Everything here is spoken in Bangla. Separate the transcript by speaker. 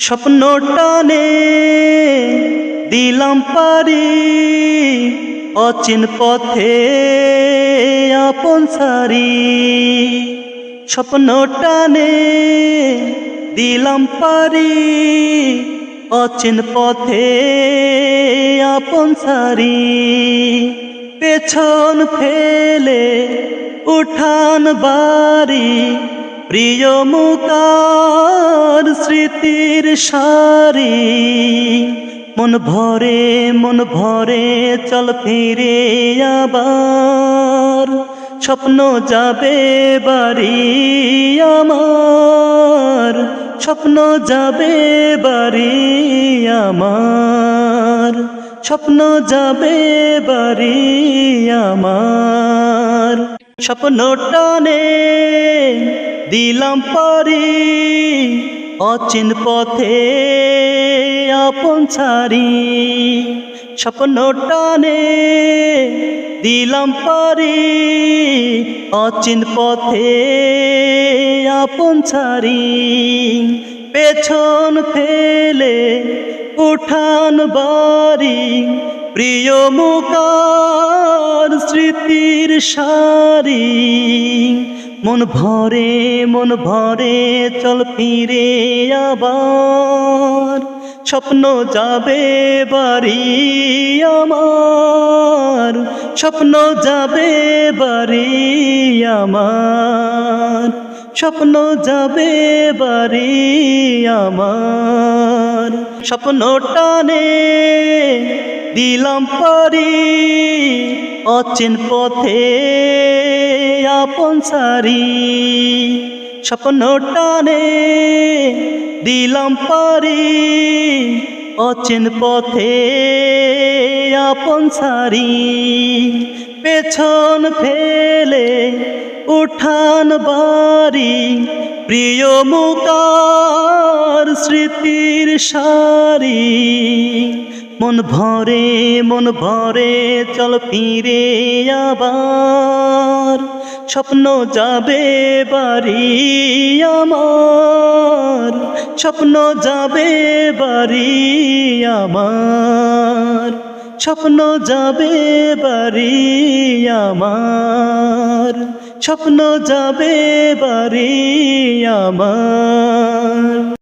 Speaker 1: স্বপ্ন টানে দিলাম পারি অচিন পথে আপন সারি। স্বপ্ন টানে দিলাম পারি অচিন পথে আপন সারি। পেছন ফেলে উঠান বাড়ি প্রিয় মুকার স্মৃতির সারি, মন ভরে মন ভরে চল ফিরে আবার। স্বপ্ন যাবে বাড়ি আমার, স্বপ্ন যাবে বাড়ি আমার, স্বপ্ন যাবে বাড়ি আমার। স্বপ্ন টানে দিলাম পারি অচিন পথে আপন ছাড়ি, স্বপ্ন টানে দিলাম পারি অচিন পথে আপন ছাড়ি, পেছন ফেলে উঠান বাড়ি, প্রিয় মুকার স্মৃতির সারি। মন ভরে মন ভরে, চল ফিরে আবার। স্বপ্ন যাবে বাড়ি আমার, স্বপ্ন যাবে বাড়ি আমার, স্বপ্ন যাবে বাড়ি আমার। স্বপ্ন টানে দিলাম পারি অচিন পথে। আপন সারি, স্বপ্ন টানে দিলাম পারি, অচিন পথে আপন সারি। পেছন ফেলে উঠান বাড়ি, প্রিয় মুকার স্মৃতির সারি। মন ভরে মন ভরে, চল ফিরে আবার। স্বপ্ন যাবে বাড়ি আমার। স্বপ্ন যাবে বাড়ি আমার। স্বপ্ন যাবে বাড়ি আমার। স্বপ্ন যাবে বাড়ি আমার।